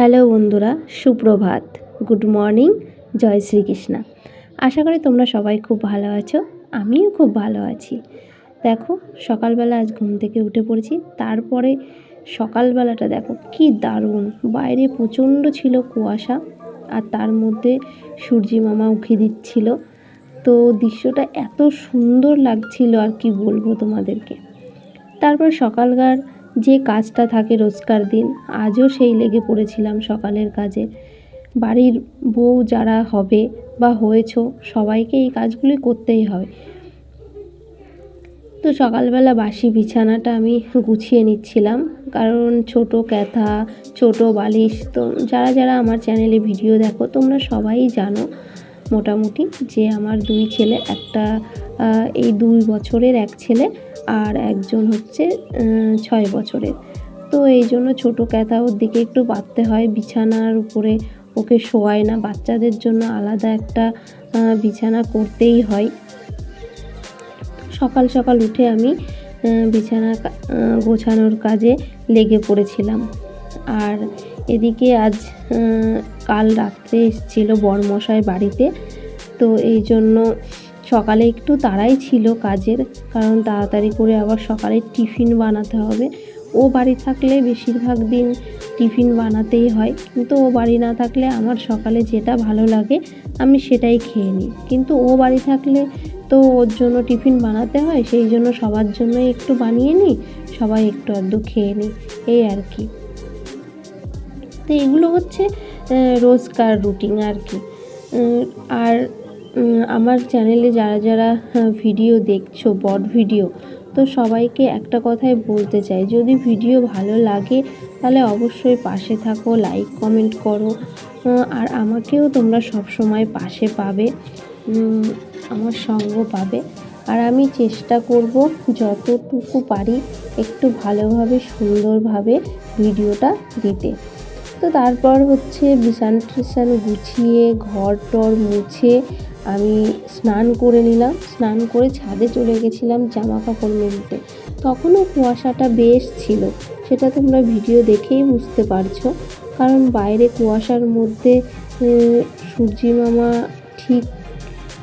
Hello বন্ধুরা, সুপ্রভাত। Good morning, জয় শ্রীকৃষ্ণা। আশা করি তোমরা সবাই খুব ভালো আছো, আমিও খুব ভালো আছি। দেখো, সকালবেলা আজ ঘুম থেকে উঠে পড়েছি, তারপরে সকালবেলাটা দেখো কি দারুণ। বাইরে প্রচণ্ড ছিল কুয়াশা, আর তার মধ্যে সূর্যি মামা উঠে দিচ্ছিল। তো দৃশ্যটা এত সুন্দর লাগছিল, আর কি বলব তোমাদেরকে। তারপর সকালকার যে কাজটা থাকে রোজকার দিন, আজও সেই লেগে পড়েছিলাম সকালের কাজে। বাড়ির বউ যারা হবে বা হয়েছ, সবাইকে এই কাজগুলি করতেই হয়। তো সকালবেলা বাসি বিছানাটা আমি গুছিয়ে নিচ্ছিলাম, কারণ ছোট ক্যাথা, ছোট বালিশ, তো যারা যারা আমার চ্যানেলে ভিডিও দেখো, তোমরা সবাই জানো মোটামুটি যে আমার দুই ছেলে, একটা এই দুই বছরের এক ছেলে আর একজন হচ্ছে ছয় বছরের। তো এই জন্য ছোটো ক্যাথা ওর দিকে একটু বাঁধতে হয়, বিছানার উপরে ওকে শোয়ায় না। বাচ্চাদের জন্য আলাদা একটা বিছানা করতেই হয়। সকাল সকাল উঠে আমি বিছানা গোছানোর কাজে লেগে পড়েছিলাম। আর এদিকে আজ কাল রাত্রে এসেছিল বরমশাই বাড়িতে। তো এই জন্য সকালে একটু তাড়াই ছিল কাজের, কারণ তাড়াতাড়ি করে আবার সকালে টিফিন বানাতে হবে। ও বাড়ি থাকলে বেশিরভাগ দিন টিফিন বানাতেই হয়, কিন্তু ও বাড়ি না থাকলে আমার সকালে যেটা ভালো লাগে আমি সেটাই খেয়ে নিই। কিন্তু ও বাড়ি থাকলে তো ওর জন্য টিফিন বানাতে হয়, সেই জন্য সবার জন্যই একটু বানিয়ে নিই, সবাই একটু আধটু খেয়ে নিই, এই আর কি। তো এগুলো হচ্ছে রোজকার রুটিন আর কি। আর আমার চ্যানেলে যারা যারা ভিডিও দেখছ, বট ভিডিও তো সবাইকে একটা কথাই বলতে চাই, যদি ভিডিও ভালো লাগে, তাহলে অবশ্যই পাশে থাকো লাইক কমেন্ট করো। আর আমাকেও তোমরা সব সময় পাশে পাবে আমার সঙ্গ পাবে। আর আমি চেষ্টা করব যতটুকু পারি, একটু ভালোভাবে, সুন্দরভাবে ভিডিওটা দিতে। তো তারপর হচ্ছে বিছান টিছান গুছিয়ে ঘর টর মুছে আমি স্নান করে নিলাম। স্নান করে ছাদে চলে গেছিলাম জামা কাপড় মেলতে। তখনও কুয়াশাটা বেশ ছিল। সেটা তোমরা ভিডিও দেখেই বুঝতে পারছ। কারণ বাইরে কুয়াশার মধ্যে সূর্যি মামা ঠিক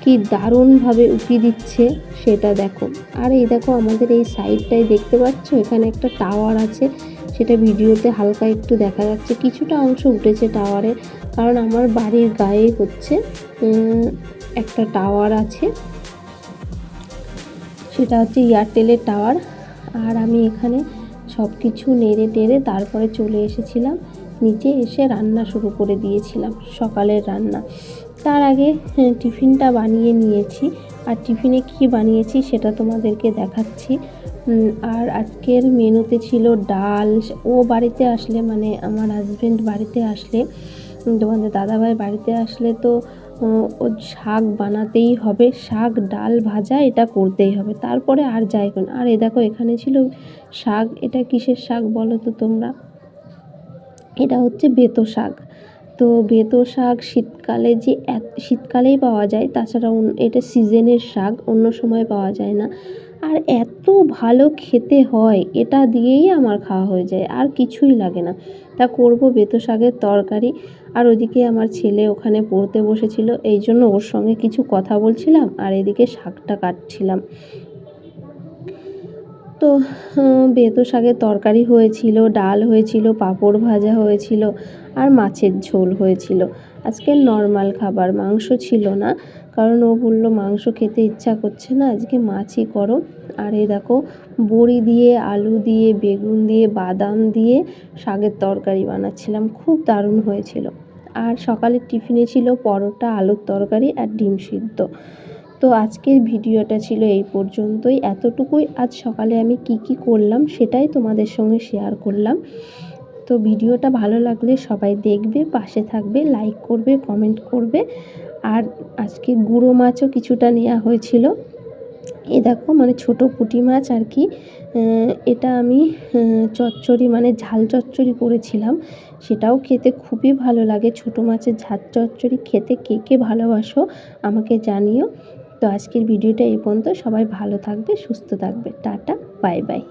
কি দারুণভাবে উঁকি দিচ্ছে সেটা দেখো। আর এই দেখো আমাদের এই সাইডটায় দেখতে পাচ্ছ? এখানে একটা টাওয়ার আছে। সেটা ভিডিওতে হালকা একটু দেখা যাচ্ছে। কিছুটা অংশ উঠেছে টাওয়ারে, কারণ আমার বাড়ির গায়ে হচ্ছে একটা টাওয়ার আছে। সেটা হচ্ছে এয়ারটেলের টাওয়ার। আর আমি এখানে সব কিছু নেড়ে টেড়ে তারপরে চলে এসেছিলাম। নিচে এসে রান্না শুরু করে দিয়েছিলাম, সকালের রান্না। তার আগে হ্যাঁ, টিফিনটা বানিয়ে নিয়েছি। আর টিফিনে কি বানিয়েছি সেটা তোমাদেরকে দেখাচ্ছি। আর আজকের মেনুতে ছিল ডাল। ও বাড়িতে আসলে মানে আমার হাজব্যান্ড বাড়িতে আসলে তোমাদের দাদাভাই বাড়িতে আসলে তো ও শাক বানাতেই হবে। শাক ডাল ভাজা এটা করতেই হবে। তারপরে আর যাই কোন আর এ দেখো এখানে ছিল শাক। এটা কিসের শাক বলো তো তোমরা? এটা হচ্ছে বেতো শাক। তো বেতো শাক শীতকালে যে শীতকালেই পাওয়া যায়, তাছাড়া এটা সিজনের শাক, অন্য সময় পাওয়া যায় না। আর এত ভালো খেতে হয়, এটা দিয়েই আমার খাওয়া হয়ে যায়, আর কিছুই লাগে না। তা করব বেতো শাকের তরকারি, আর ওইদিকে আমার ছেলে ওখানে পড়তে বসেছিল এই জন্য ওর সঙ্গে কিছু কথা বলছিলাম, আর এদিকে শাকটা কাটছিলাম। তো বেতো শাকের তরকারি হয়েছিল, ডাল হয়েছিল, পাঁপড় ভাজা হয়েছিল আর মাছের ঝোল হয়েছিল। আজকে নর্মাল খাবার, মাংস ছিল না, কারণ ও বলল মাংস খেতে ইচ্ছা করছে না, আজকে মাছই করো। আর এই দেখো, বড়ি দিয়ে, আলু দিয়ে, বেগুন দিয়ে, বাদাম দিয়ে শাকের তরকারি বানাচ্ছিলাম, খুব দারুণ হয়েছিল। আর সকালের টিফিনে ছিল পরোটা, আলুর তরকারি আর ডিম সিদ্ধ। তো আজকের ভিডিওটা ছিল এই পর্যন্তই। এতটুকুই আজ সকালে আমি কি কি করলাম সেটাই তোমাদের সঙ্গে শেয়ার করলাম। তো ভিডিওটা ভালো লাগলে সবাই দেখবে, পাশে থাকবে লাইক করবে কমেন্ট করবে। আর আজকে গুঁড়ো মাছও কিছুটা নেওয়া হয়েছিল। এ দেখো মানে ছোট পুঁটি মাছ আর কি এটা আমি চচ্চড়ি মানে ঝাল চচ্চড়ি করেছিলাম। সেটাও খেতে খুবই ভালো লাগে। ছোট মাছের ঝাল চচ্চড়ি খেতে কে কে ভালোবাসো আমাকে জানিও। তো আজকের ভিডিওটা এই পর্যন্ত। সবাই ভালো থাকবে সুস্থ থাকবে। Tata bye bye.